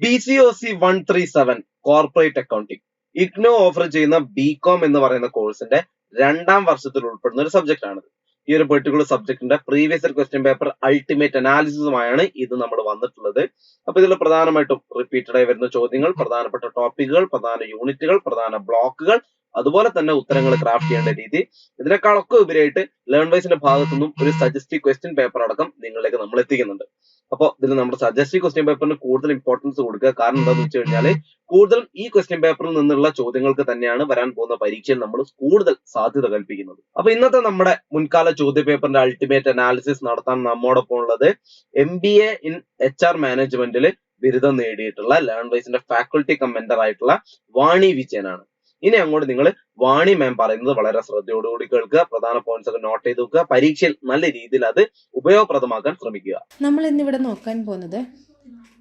B C O C one three seven corporate accounting IGNOU offer ചെയ്യുന്ന B com എന്ന് പറയുന്ന കോഴ്സിന്റെ രണ്ടാം വർഷത്തിൽ ഉൾപ്പെടുന്ന ഒരു സബ്ജക്ട് ആണ് ഈ ഒരു പെർട്ടിക്കുലർ സബ്ജക്റ്റിന്റെ പ്രീവിയസ് ക്വസ്റ്റ്യൻ പേപ്പർ അൾട്ടിമേറ്റ് അനാലിസിസുമായാണ് ഇത് നമ്മൾ വന്നിട്ടുള്ളത്. അപ്പൊ ഇതിൽ പ്രധാനമായിട്ടും റിപ്പീറ്റഡ് ആയി വരുന്ന ചോദ്യങ്ങൾ പ്രധാനപ്പെട്ട ടോപ്പിക്കുകൾ പ്രധാന യൂണിറ്റുകൾ പ്രധാന ബ്ലോക്കുകൾ അതുപോലെ തന്നെ ഉത്തരങ്ങൾ ക്രാഫ്റ്റ് ചെയ്യേണ്ട രീതി. ഇതിനേക്കാളൊക്കെ ഉപരിയായിട്ട് ലേൺ വൈസിന്റെ ഭാഗത്തു നിന്നും ഒരു സജസ്റ്റീവ് ക്വസ്റ്റ്യൻ പേപ്പർ അടക്കം നിങ്ങളിലേക്ക് നമ്മൾ എത്തിക്കുന്നുണ്ട് അപ്പോൾ ഇതിൽ നമ്മുടെ സജസ്റ്റീവ് ക്വസ്റ്റ്യൻ പേപ്പറിന് കൂടുതൽ ഇമ്പോർട്ടൻസ് കൊടുക്കുക. കാരണം എന്താണെന്ന് വെച്ച് കഴിഞ്ഞാൽ കൂടുതലും ഈ ക്വസ്റ്റ്യൻ പേപ്പറിൽ നിന്നുള്ള ചോദ്യങ്ങൾക്ക് തന്നെയാണ് വരാൻ പോകുന്ന പരീക്ഷയിൽ നമ്മൾ കൂടുതൽ സാധ്യത കൽപ്പിക്കുന്നത്. അപ്പൊ ഇന്നത്തെ നമ്മുടെ മുൻകാല ചോദ്യ പേപ്പറിന്റെ അൾട്ടിമേറ്റ് അനാലിസിസ് നടത്താൻ നമ്മോടൊപ്പം ഉള്ളത് M B A in H R മാനേജ്മെന്റിൽ ബിരുദം നേടിയിട്ടുള്ള ലേൺ വൈസിന്റെ ഫാക്കൾട്ടി കമന്റർ ആയിട്ടുള്ള വാണി വിജയനാണ്. ഇനി അങ്ങോട്ട് നിങ്ങൾ വാണി മാം പറയുന്നത് വളരെ ശ്രദ്ധയോടുകൂടി കേൾക്കുക. പ്രധാന പോയിന്റ്സ് ഒക്കെ നോട്ട് ചെയ്ത് വെക്കുക. പരീക്ഷയിൽ നല്ല രീതിയിൽ അത് ഉപയോഗപ്രദമാക്കാൻ ശ്രമിക്കുക. നമ്മൾ ഇന്നിവിടെ നോക്കാൻ പോകുന്നത്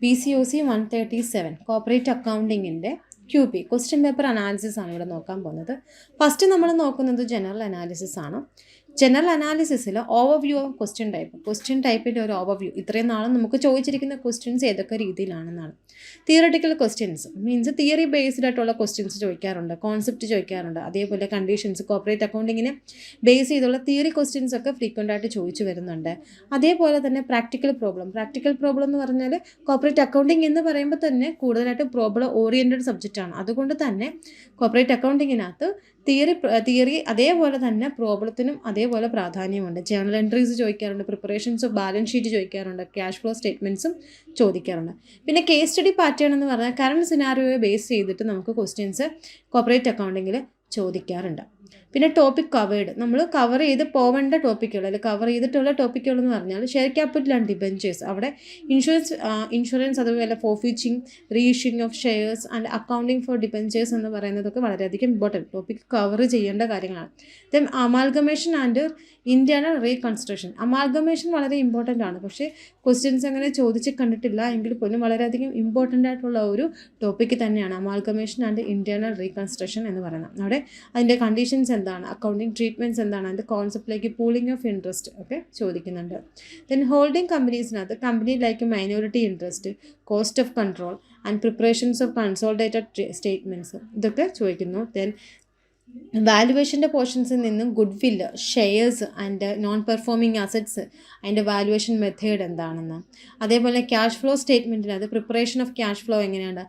P C O C one thirty seven corporate അക്കൗണ്ടിങ്ങിന്റെ Q P question paper analysis ആണ് ഇവിടെ നോക്കാൻ പോകുന്നത്. ഫസ്റ്റ് നമ്മൾ നോക്കുന്നത് ജനറൽ അനാലിസിസ് ആണ്. General അനാലിസിസിൽ overview of question type question ടൈപ്പിന്റെ ഒരു ഓവർവ്യൂ ഇത്രയും നാളും നമുക്ക് ചോദിച്ചിരിക്കുന്ന ക്വസ്റ്റ്യൻസ് ഏതൊക്കെ രീതിയിലാണെന്നാണ്. Theoretical questions means theory based ആയിട്ടുള്ള ക്വസ്റ്റ്യൻസ് ചോദിക്കാറുണ്ട് കോൺസെപ്റ്റ് ചോദിക്കാറുണ്ട്. അതേപോലെ കണ്ടീഷൻസ് കോപ്പറേറ്റ് അക്കൗണ്ടിങ്ങിനെ ബേസ് ചെയ്തുള്ള തിയറി ക്വസ്റ്റ്യൻസ് ഒക്കെ ഫ്രീക്വന്റ് ആയിട്ട് ചോദിച്ചു വരുന്നുണ്ട്. അതേപോലെ തന്നെ പ്രാക്ടിക്കൽ പ്രോബ്ലം പ്രാക്ടിക്കൽ പ്രോബ്ലം എന്ന് പറഞ്ഞാൽ കോപ്പറേറ്റ് അക്കൗണ്ടിങ് എന്ന് പറയുമ്പോൾ തന്നെ കൂടുതലായിട്ട് പ്രോബ്ലം ഓറിയന്റഡ് സബ്ജക്റ്റാണ് അതുകൊണ്ട് തന്നെ കോപ്പറേറ്റ് അക്കൗണ്ടിങ്ങിനകത്ത് തിയറി തിയറി അതേപോലെ തന്നെ പ്രോബ്ലത്തിനും അതേപോലെ പ്രാധാന്യമുണ്ട്. ജേണൽ എൻട്രീസ് ചോദിക്കാറുണ്ട് പ്രിപ്പറേഷൻസ് ബാലൻസ് ഷീറ്റ് ചോദിക്കാറുണ്ട് ക്യാഷ് ഫ്ലോ സ്റ്റേറ്റ്മെന്റ്സും ചോദിക്കാറുണ്ട്. പിന്നെ കേസ് സ്റ്റഡി പാറ്റേൺ എന്ന് പറഞ്ഞാൽ കറണ്ട് സിനാരിയോയെ ബേസ് ചെയ്തിട്ട് നമുക്ക് ക്വസ്റ്റ്യൻസ് കോപ്പറേറ്റ് അക്കൗണ്ടിങ്ങിൽ ചോദിക്കാറുണ്ട്. പിന്നെ ടോപ്പിക് കവേർഡ് നമ്മൾ കവർ ചെയ്ത് പോവേണ്ട ടോപ്പിക്കുകൾ അല്ലെങ്കിൽ കവർ ചെയ്തിട്ടുള്ള ടോപ്പിക്കുകൾ എന്ന് പറഞ്ഞാൽ ഷെയർ ക്യാപിറ്റലാണ് ഡിബെഞ്ചേഴ്സ് അവിടെ ഇൻഷുറൻസ് ഇൻഷുറൻസ് അതുപോലെ forfeiting reissuing of shares and accounting for debentures എന്ന് പറയുന്നതൊക്കെ വളരെയധികം ഇമ്പോർട്ടന്റ് ടോപ്പിക് കവർ ചെയ്യേണ്ട കാര്യങ്ങളാണ്. Then amalgamation and internal reconstruction amalgamation വളരെ ഇമ്പോർട്ടന്റ് ആണ്. പക്ഷേ ക്വസ്റ്റ്യൻസ് അങ്ങനെ ചോദിച്ച് കണ്ടിട്ടില്ല എങ്കിൽ പോലും വളരെയധികം ഇമ്പോർട്ടന്റ് ആയിട്ടുള്ള ഒരു ടോപ്പിക്ക് തന്നെയാണ് അമാൽഗമേഷൻ ആൻഡ് ഇന്റേണൽ റീകൺസ്ട്രക്ഷൻ എന്ന് പറയുന്നത്. അവിടെ അതിന്റെ കണ്ടീഷൻസ് എന്താണ്? അക്കൗണ്ടിങ് ട്രീറ്റ്മെന്റ്സ് എന്താണ്? അതിന്റെ കോൺസെപ്റ്റിലേക്ക് പൂളിംഗ് ഓഫ് ഇൻട്രസ്റ്റ് ഒക്കെ ചോദിക്കുന്നുണ്ട്. Then holding കമ്പനീസിനകത്ത് company like minority interest cost of control and preparations of consolidated statements ഇതൊക്കെ ചോദിക്കുന്നു. ദെൻ വാലുവേഷന്റെ പോർഷൻസിൽ നിന്നും goodwill shares and non performing assets അതിന്റെ വാലുവേഷൻ മെത്തേഡ് എന്താണെന്ന് അതേപോലെ ക്യാഷ് ഫ്ലോ സ്റ്റേറ്റ്മെന്റിനകത്ത് പ്രിപ്പറേഷൻ ഓഫ് ക്യാഷ് ഫ്ലോ എങ്ങനെയാണ്?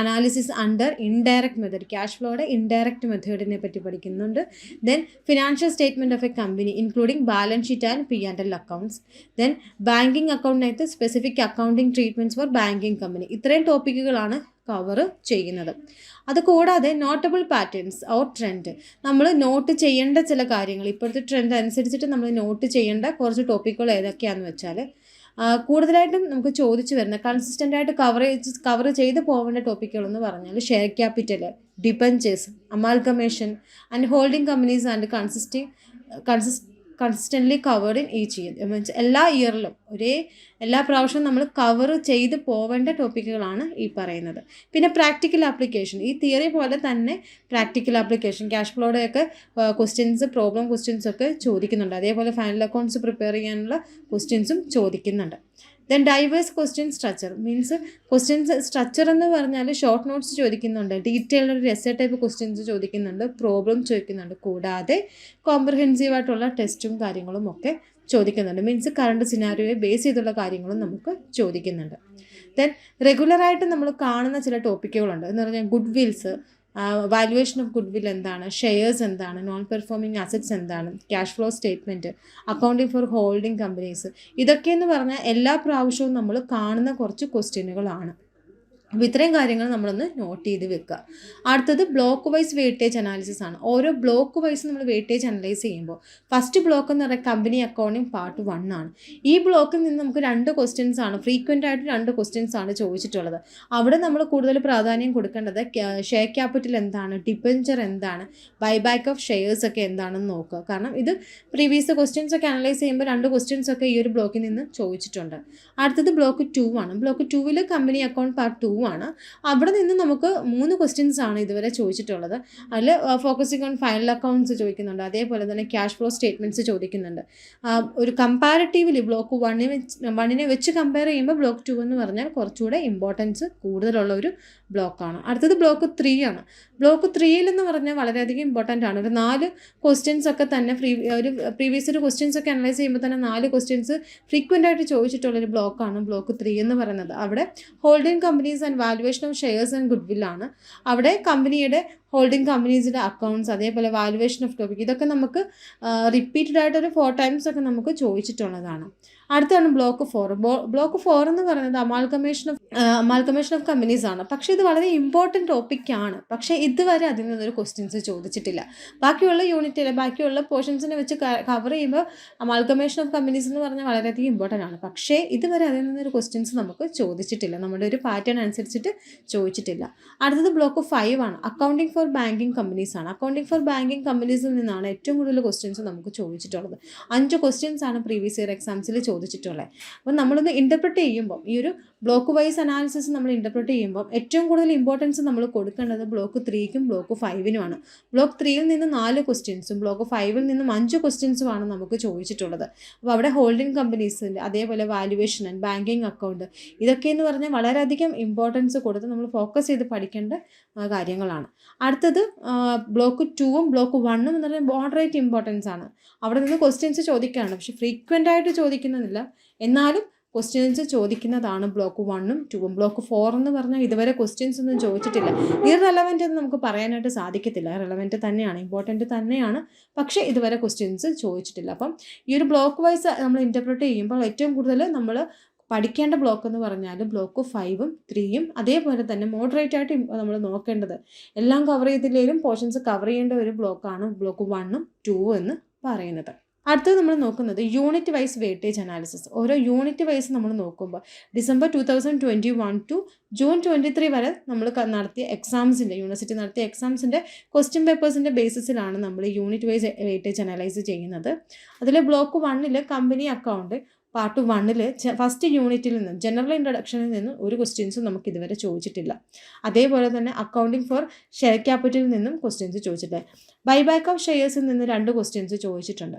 Analysis under indirect method cash ഫ്ലോയുടെ ഇൻഡയറക്റ്റ് മെത്തേഡിനെ പറ്റി പഠിക്കുന്നുണ്ട്. Then financial statement of a company including balance sheet and P and L accounts then banking അക്കൗണ്ടിനകത്ത് specific accounting treatments for banking company ഇത്രയും ടോപ്പിക്കുകളാണ് cover ചെയ്യുന്നത്. അത് കൂടാതെ നോട്ടബിൾ പാറ്റേൺസ് ഓർ ട്രെൻഡ് നമ്മൾ നോട്ട് ചെയ്യേണ്ട ചില കാര്യങ്ങൾ ഇപ്പോഴത്തെ ട്രെൻഡ് അനുസരിച്ചിട്ട് നമ്മൾ നോട്ട് ചെയ്യേണ്ട കുറച്ച് ടോപ്പിക്കുകൾ ഏതൊക്കെയാണെന്ന് വെച്ചാൽ കൂടുതലായിട്ടും നമുക്ക് ചോദിച്ചു വരുന്ന കൺസിസ്റ്റന്റ് ആയിട്ട് കവറേജ് കവർ ചെയ്ത് പോകേണ്ട ടോപ്പിക്കുകൾ എന്ന് പറഞ്ഞാൽ share capital debentures amalgamation and holding companies and consisting consis consistently covered in each year means എല്ലാ ഇയറിലും ഒരേ എല്ലാ പ്രാവശ്യവും നമ്മൾ കവർ ചെയ്ത് പോവേണ്ട ടോപ്പിക്കുകളാണ് ഈ പറയുന്നത്. പിന്നെ പ്രാക്ടിക്കൽ ആപ്ലിക്കേഷൻ ഈ തിയറി പോലെ തന്നെ പ്രാക്ടിക്കൽ ആപ്ലിക്കേഷൻ ക്യാഷ് ഫ്ലോയുടെയൊക്കെ ക്വസ്റ്റ്യൻസ് പ്രോബ്ലം ക്വസ്റ്റ്യൻസ് ഒക്കെ ചോദിക്കുന്നുണ്ട്. അതേപോലെ ഫൈനൽ അക്കൗണ്ട്സ് പ്രിപ്പയർ ചെയ്യാനുള്ള ക്വസ്റ്റ്യൻസും ചോദിക്കുന്നുണ്ട്. Then diverse question structure means questions structure എന്ന് പറഞ്ഞാൽ ഷോർട്ട് നോട്ട്സ് ചോദിക്കുന്നുണ്ട് ഡീറ്റെയിൽഡ് ഒരു എസ് ടൈപ്പ് ക്വസ്റ്റ്യൻസ് ചോദിക്കുന്നുണ്ട് പ്രോബ്ലം ചോദിക്കുന്നുണ്ട് കൂടാതെ കോംപ്രഹെൻസീവ് ആയിട്ടുള്ള ടെസ്റ്റും കാര്യങ്ങളും ഒക്കെ ചോദിക്കുന്നുണ്ട്. മീൻസ് കറണ്ട് സിനാരിയോയെ ബേസ് ചെയ്തുള്ള കാര്യങ്ങളും നമുക്ക് ചോദിക്കുന്നുണ്ട്. ദെൻ റെഗുലറായിട്ട് നമ്മൾ കാണുന്ന ചില ടോപ്പിക്കുകളുണ്ട് എന്ന് പറഞ്ഞാൽ goodwills valuation of goodwill എന്താണ്? ഷെയർസ് എന്താണ്? നോൺ പെർഫോമിംഗ് അസറ്റ്സ് എന്താണ്? Cash flow statement accounting for holding companies ഇതൊക്കെ എന്ന് പറഞ്ഞാൽ എല്ലാ പ്രാവശ്യവും നമ്മൾ കാണുന്ന കുറച്ച് ക്വസ്റ്റ്യനുകളാണ് അപ്പോൾ ഇത്രയും കാര്യങ്ങൾ നമ്മളൊന്ന് നോട്ട് ചെയ്ത് വെക്കുക. അടുത്തത് ബ്ലോക്ക് വൈസ് വെയിറ്റേജ് അനാലിസിസ് ആണ്. ഓരോ ബ്ലോക്ക് വൈസ് നമ്മൾ വെയിറ്റേജ് അനലൈസ് ചെയ്യുമ്പോൾ ഫസ്റ്റ് ബ്ലോക്ക് എന്ന് പറയുന്നത് കമ്പനി അക്കൗണ്ടിങ് പാർട്ട് വൺ ആണ്. ഈ ബ്ലോക്കിൽ നിന്ന് നമുക്ക് രണ്ട് ക്വസ്റ്റ്യൻസ് ആണ് ഫ്രീക്വന്റ് ആയിട്ട് രണ്ട് ക്വസ്റ്റ്യൻസ് ആണ് ചോദിച്ചിട്ടുള്ളത്. അവിടെ നമ്മൾ കൂടുതൽ പ്രാധാന്യം കൊടുക്കേണ്ടത് ഷെയർ ക്യാപിറ്റൽ എന്താണ് ഡിബഞ്ചർ എന്താണ് ബൈബാക്ക് ഓഫ് ഷെയർസ് ഒക്കെ എന്താണെന്ന് നോക്കുക. കാരണം ഇത് പ്രീവിയസ് ക്വസ്റ്റ്യൻസ് ഒക്കെ അനലൈസ് ചെയ്യുമ്പോൾ രണ്ട് ക്വസ്റ്റ്യൻസ് ഒക്കെ ഈ ഒരു ബ്ലോക്കിൽ നിന്ന് ചോദിച്ചിട്ടുണ്ട്. അടുത്തത് ബ്ലോക്ക് ടു ആണ്. ബ്ലോക്ക് ടുവിൽ കമ്പനി അക്കൗണ്ട് പാർട്ട് ടു ആണ് അവിടെ നിന്ന് നമുക്ക് മൂന്ന് ക്വസ്റ്റ്യൻസ് ആണ് ഇതുവരെ ചോദിച്ചിട്ടുള്ളത്. അതിൽ ഫോക്കസിങ് ഓൺ ഫൈനൽ അക്കൗണ്ട്സ് ചോദിക്കുന്നുണ്ട്. അതേപോലെ തന്നെ ക്യാഷ് ഫ്ലോ സ്റ്റേറ്റ്മെന്റ്സ് ചോദിക്കുന്നുണ്ട്. ഒരു കമ്പാരിറ്റീവ്ലി ബ്ലോക്ക് വണ്ണിനെ വെച്ച് വണ്ണിനെ വെച്ച് കമ്പയർ ചെയ്യുമ്പോൾ ബ്ലോക്ക് ടു എന്ന് പറഞ്ഞാൽ കുറച്ചുകൂടെ ഇമ്പോർട്ടൻസ് കൂടുതലുള്ള ഒരു ബ്ലോക്കാണ് അടുത്തത് ബ്ലോക്ക് ത്രീ ആണ്. ബ്ലോക്ക് ത്രീയിൽ എന്ന് പറഞ്ഞാൽ വളരെയധികം ഇമ്പോർട്ടന്റ് ആണ്. ഒരു നാല് ക്വസ്റ്റ്യൻസ് ഒക്കെ തന്നെ ഫ്രീ ഒരു പ്രീവിയസ് ഒരു ക്വസ്റ്റ്യൻസ് ഒക്കെ അനലൈസ് ചെയ്യുമ്പോൾ തന്നെ നാല് ക്വസ്റ്റ്യൻസ് ഫ്രീക്വന്റ് ആയിട്ട് ചോദിച്ചിട്ടുള്ളൊരു ബ്ലോക്കാണ് ബ്ലോക്ക് ത്രീ എന്ന് പറയുന്നത്. അവിടെ holding companies and valuation of shares and good വില്ലാണ് അവിടെ കമ്പനിയുടെ ഹോൾഡിംഗ് കമ്പനീസിന്റെ അക്കൗണ്ട്സ് അതേപോലെ വാലുവേഷൻ ഓഫ് ടോപ്പിക് ഇതൊക്കെ നമുക്ക് റിപ്പീറ്റഡ് ആയിട്ട് ഒരു ഫോർ ടൈംസ് ഒക്കെ നമുക്ക് ചോദിച്ചിട്ടുള്ളതാണ്. അടുത്താണ് ബ്ലോക്ക് ഫോർ ബ്ലോക്ക് ഫോർ എന്ന് പറയുന്നത് amalgamation of amalgamation of companies ആണ്. പക്ഷേ ഇത് വളരെ ഇമ്പോർട്ടന്റ് ടോപ്പിക്കാണ് പക്ഷേ ഇതുവരെ അതിൽ നിന്നൊരു ക്വസ്റ്റ്യൻസ് ചോദിച്ചിട്ടില്ല. ബാക്കിയുള്ള യൂണിറ്റിലെ ബാക്കിയുള്ള പോർഷൻസിനെ വെച്ച് കവർ ചെയ്യുമ്പോൾ അമാൽക്കമേഷൻ ഓഫ് കമ്പനീസ് എന്ന് പറഞ്ഞാൽ വളരെയധികം ഇമ്പോർട്ടന്റ് ആണ്. പക്ഷേ ഇതുവരെ അതിൽ നിന്നൊരു ക്വസ്റ്റ്യൻസ് നമുക്ക് ചോദിച്ചിട്ടില്ല. നമ്മുടെ ഒരു പാറ്റേൺ അനുസരിച്ചിട്ട് ചോദിച്ചിട്ടില്ല. അടുത്തത് ബ്ലോക്ക് ഫൈവ് ആണ്. അക്കൗണ്ടിങ് ഫോർ ബാങ്കിങ് കമ്പനീസ് ആണ്. അക്കൗണ്ടിങ് ഫോർ ബാങ്കിങ് കമ്പനീസിൽ നിന്നാണ് ഏറ്റവും കൂടുതൽ ക്വസ്റ്റ്യൻസ് നമുക്ക് ചോദിച്ചിട്ടുള്ളത്. അഞ്ച് ക്വസ്റ്റ്യൻസ് ആണ് പ്രീവിയസ് ഇയർ എക്സാംസിൽ ചോദിച്ചിട്ടുള്ളത് അപ്പോൾ നമ്മളൊന്ന് ഇന്റർപ്രറ്റ് ചെയ്യുമ്പോൾ ഈ ഒരു ബ്ലോക്ക് വൈസ് അനാലിസിസ് നമ്മൾ ഇന്റർപ്രറ്റ് ചെയ്യുമ്പോൾ ഏറ്റവും കൂടുതൽ ഇമ്പോർട്ടൻസ് നമ്മൾ കൊടുക്കേണ്ടത് ബ്ലോക്ക് ത്രീക്കും ബ്ലോക്ക് ഫൈവിനുമാണ് ബ്ലോക്ക് ത്രീയിൽ നിന്ന് നാല് ക്വസ്റ്റ്യൻസും ബ്ലോക്ക് ഫൈവിൽ നിന്നും അഞ്ച് ക്വസ്റ്റ്യൻസുമാണ് നമുക്ക് ചോദിച്ചിട്ടുള്ളത്. അപ്പോൾ അവിടെ ഹോൾഡിംഗ് കമ്പനീസിന്റെ അതേപോലെ വാല്യുവേഷൻ ആൻഡ് ബാങ്കിങ് അക്കൗണ്ട് ഇതൊക്കെ എന്ന് പറഞ്ഞാൽ വളരെയധികം ഇമ്പോർട്ടൻസ് കൊടുത്ത് നമ്മൾ ഫോക്കസ് ചെയ്ത് പഠിക്കേണ്ട കാര്യങ്ങളാണ്. അടുത്തത് ബ്ലോക്ക് ടൂവും ബ്ലോക്ക് വണ്ണും എന്ന് പറഞ്ഞാൽ മോഡറേറ്റ് ഇമ്പോർട്ടൻസ് ആണ്. അവിടെ നിന്ന് ക്വസ്റ്റ്യൻസ് ചോദിക്കുകയാണ് പക്ഷേ ഫ്രീക്വന്റ് ആയിട്ട് ചോദിക്കുന്നില്ല എന്നാലും ക്വസ്റ്റ്യൻസ് ചോദിക്കുന്നതാണ് ബ്ലോക്ക് വണ്ണും ടൂവും ബ്ലോക്ക് ഫോർ എന്ന് പറഞ്ഞാൽ ഇതുവരെ ക്വസ്റ്റ്യൻസ് ഒന്നും ചോദിച്ചിട്ടില്ല. ഇറലവന്റ് എന്ന് നമുക്ക് പറയാനായിട്ട് സാധിക്കത്തില്ല. റെലവന്റ് തന്നെയാണ് ഇമ്പോർട്ടന്റ് തന്നെയാണ്. പക്ഷേ ഇതുവരെ ക്വസ്റ്റ്യൻസ് ചോദിച്ചിട്ടില്ല. അപ്പം ഈ ഒരു ബ്ലോക്ക് വൈസ് നമ്മൾ ഇന്റർപ്രറ്റ് ചെയ്യുമ്പോൾ ഏറ്റവും കൂടുതൽ നമ്മൾ പഠിക്കേണ്ട ബ്ലോക്ക് എന്ന് പറഞ്ഞാൽ ബ്ലോക്ക് ഫൈവും ത്രീയും അതേപോലെ തന്നെ മോഡറേറ്റ് ആയിട്ട് നമ്മൾ നോക്കേണ്ടത് എല്ലാം കവർ ചെയ്തില്ലെങ്കിലും പോർഷൻസ് കവർ ചെയ്യേണ്ട ഒരു ബ്ലോക്കാണ് ബ്ലോക്ക് വണ്ണും ടൂവും എന്ന് പറയുന്നത്. അടുത്തത് നമ്മൾ നോക്കുന്നത് യൂണിറ്റ് വൈസ് വെയിറ്റേജ് അനാലിസിസ് ഓരോ യൂണിറ്റ് വൈസ് നമ്മൾ നോക്കുമ്പോൾ December two thousand twenty one to June twenty three വരെ നമ്മൾ നടത്തിയ എക്സാംസിന്റെ യൂണിവേഴ്സിറ്റി നടത്തിയ എക്സാംസിന്റെ ക്വസ്റ്റ്യൻ പേപ്പേഴ്സിന്റെ ബേസിസിലാണ് നമ്മൾ യൂണിറ്റ് വൈസ് വെയിറ്റേജ് അനലൈസ് ചെയ്യുന്നത്. അതിൽ ബ്ലോക്ക് വണ്ണിൽ കമ്പനി അക്കൗണ്ട് പാർട്ട് വണ്ണിൽ ഫസ്റ്റ് യൂണിറ്റിൽ നിന്ന് ജനറൽ ഇൻട്രഡക്ഷനിൽ നിന്ന് ഒരു ക്വസ്റ്റ്യൻസും നമുക്ക് ഇതുവരെ ചോദിച്ചിട്ടില്ല. അതേപോലെ തന്നെ അക്കൗണ്ടിങ് ഫോർ ഷെയർ ക്യാപിറ്റലിൽ നിന്നും ക്വസ്റ്റ്യൻസ് ചോദിച്ചിട്ടില്ല. ബൈബാക്ക് ഓഫ് ഷെയർസിൽ നിന്ന് രണ്ട് ക്വസ്റ്റ്യൻസ് ചോദിച്ചിട്ടുണ്ട്.